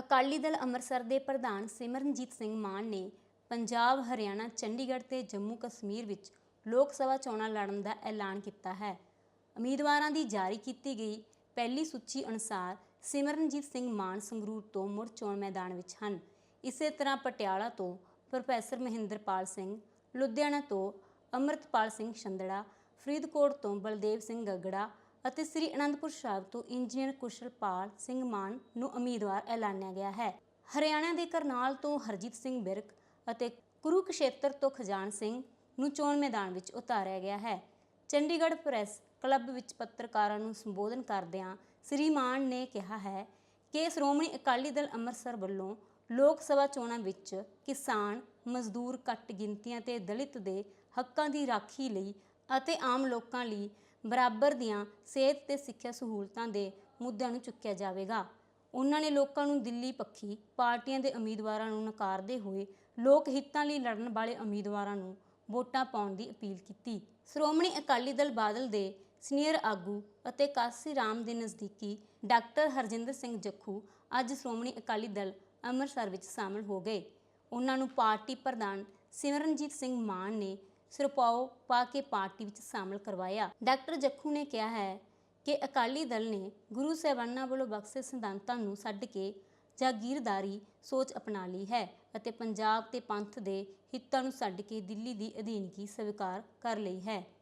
ਅਕਾਲੀ ਦਲ ਅੰਮ੍ਰਿਤਸਰ ਦੇ ਪ੍ਰਧਾਨ ਸਿਮਰਨਜੀਤ ਸਿੰਘ ਮਾਨ ਨੇ ਪੰਜਾਬ, ਹਰਿਆਣਾ, ਚੰਡੀਗੜ੍ਹ ਤੇ ਜੰਮੂ ਕਸ਼ਮੀਰ ਵਿੱਚ ਲੋਕ ਸਭਾ ਚੋਣਾਂ ਲੜਨ ਦਾ ਐਲਾਨ ਕੀਤਾ ਹੈ। ਉਮੀਦਵਾਰਾਂ ਦੀ ਜਾਰੀ ਕੀਤੀ ਗਈ ਪਹਿਲੀ ਸੂਚੀ ਅਨੁਸਾਰ ਸਿਮਰਨਜੀਤ ਸਿੰਘ ਮਾਨ ਸੰਗਰੂਰ ਤੋਂ ਮੁੜ ਚੋਣ ਮੈਦਾਨ ਵਿੱਚ ਹਨ। ਇਸੇ ਤਰ੍ਹਾਂ ਪਟਿਆਲਾ ਤੋਂ ਪ੍ਰੋਫੈਸਰ ਮਹਿੰਦਰਪਾਲ ਸਿੰਘ, ਲੁਧਿਆਣਾ ਤੋਂ ਅੰਮ੍ਰਿਤਪਾਲ ਸਿੰਘ ਛੰਦੜਾ, ਫਰੀਦਕੋਟ ਤੋਂ ਬਲਦੇਵ ਸਿੰਘ ਗੱਗੜਾ ਅਤੇ ਸ੍ਰੀ ਅਨੰਦਪੁਰ ਸਾਹਿਬ ਤੋਂ ਇੰਜੀਨੀਅਰ ਕੁਸ਼ਲਪਾਲ ਸਿੰਘ ਮਾਨ ਨੂੰ ਉਮੀਦਵਾਰ ਐਲਾਨਿਆ ਗਿਆ ਹੈ। ਹਰਿਆਣਾ ਦੇ ਕਰਨਾਲ ਤੋਂ ਹਰਜੀਤ ਸਿੰਘ ਬਿਰਕ ਅਤੇ ਕੁਰੂਕਸ਼ੇਤਰ ਤੋਂ ਖਜਾਨ ਸਿੰਘ ਨੂੰ ਚੋਣ ਮੈਦਾਨ ਵਿੱਚ ਉਤਾਰਿਆ ਗਿਆ ਹੈ। ਚੰਡੀਗੜ੍ਹ ਪ੍ਰੈਸ ਕਲੱਬ ਵਿੱਚ ਪੱਤਰਕਾਰਾਂ ਨੂੰ ਸੰਬੋਧਨ ਕਰਦਿਆਂ ਸ੍ਰੀ ਮਾਨ ਨੇ ਕਿਹਾ ਹੈ ਕਿ ਸ਼੍ਰੋਮਣੀ ਅਕਾਲੀ ਦਲ ਅੰਮ੍ਰਿਤਸਰ ਵੱਲੋਂ ਲੋਕ ਸਭਾ ਚੋਣਾਂ ਵਿੱਚ ਕਿਸਾਨ, ਮਜ਼ਦੂਰ ਘੱਟ ਗਿਣਤੀਆਂ ਤੇ ਦਲਿਤ ਦੇ ਹੱਕਾਂ ਦੀ ਰਾਖੀ ਲਈ ਅਤੇ ਆਮ ਲੋਕਾਂ ਲਈ ਬਰਾਬਰ ਦੀਆਂ ਸਿਹਤ ਤੇ ਸਿੱਖਿਆ ਸਹੂਲਤਾਂ ਦੇ ਮੁੱਦਿਆਂ ਨੂੰ ਚੁੱਕਿਆ ਜਾਵੇਗਾ। ਉਹਨਾਂ ਨੇ ਲੋਕਾਂ ਨੂੰ ਦਿੱਲੀ ਪੱਖੀ ਪਾਰਟੀਆਂ ਦੇ ਉਮੀਦਵਾਰਾਂ ਨੂੰ ਨਕਾਰਦੇ ਹੋਏ ਲੋਕ ਹਿੱਤਾਂ ਲਈ ਲੜਨ ਵਾਲੇ ਉਮੀਦਵਾਰਾਂ ਨੂੰ ਵੋਟਾਂ ਪਾਉਣ ਦੀ ਅਪੀਲ ਕੀਤੀ। ਸ਼੍ਰੋਮਣੀ ਅਕਾਲੀ ਦਲ ਬਾਦਲ ਦੇ ਸੀਨੀਅਰ ਆਗੂ ਅਤੇ ਕਾਸੀ ਰਾਮ ਦੇ ਨਜ਼ਦੀਕੀ ਡਾਕਟਰ ਹਰਜਿੰਦਰ ਸਿੰਘ ਜੱਖੂ ਅੱਜ ਸ਼੍ਰੋਮਣੀ ਅਕਾਲੀ ਦਲ ਅੰਮ੍ਰਿਤਸਰ ਵਿੱਚ ਸ਼ਾਮਲ ਹੋ ਗਏ। ਉਹਨਾਂ ਨੂੰ ਪਾਰਟੀ ਪ੍ਰਧਾਨ ਸਿਮਰਨਜੀਤ ਸਿੰਘ ਮਾਨ ਨੇ ਸਿਰਪਾਓ ਪਾ ਕੇ ਪਾਰਟੀ ਵਿੱਚ ਸ਼ਾਮਲ ਕਰਵਾਇਆ। ਡਾਕਟਰ ਜੱਖੂ ਨੇ ਕਿਹਾ ਹੈ ਕਿ ਅਕਾਲੀ ਦਲ ਨੇ ਗੁਰੂ ਸਾਹਿਬਾਨਾਂ ਵੱਲੋਂ ਬਖਸ਼ੇ ਸਿਧਾਂਤਾਂ ਨੂੰ ਛੱਡ ਕੇ ਜਾਗੀਰਦਾਰੀ ਸੋਚ ਅਪਣਾ ਲਈ ਹੈ ਅਤੇ ਪੰਜਾਬ ਤੇ ਪੰਥ ਦੇ ਹਿੱਤਾਂ ਨੂੰ ਛੱਡ ਕੇ ਦਿੱਲੀ ਦੀ ਅਧੀਨਗੀ ਸਵੀਕਾਰ ਕਰ ਲਈ ਹੈ।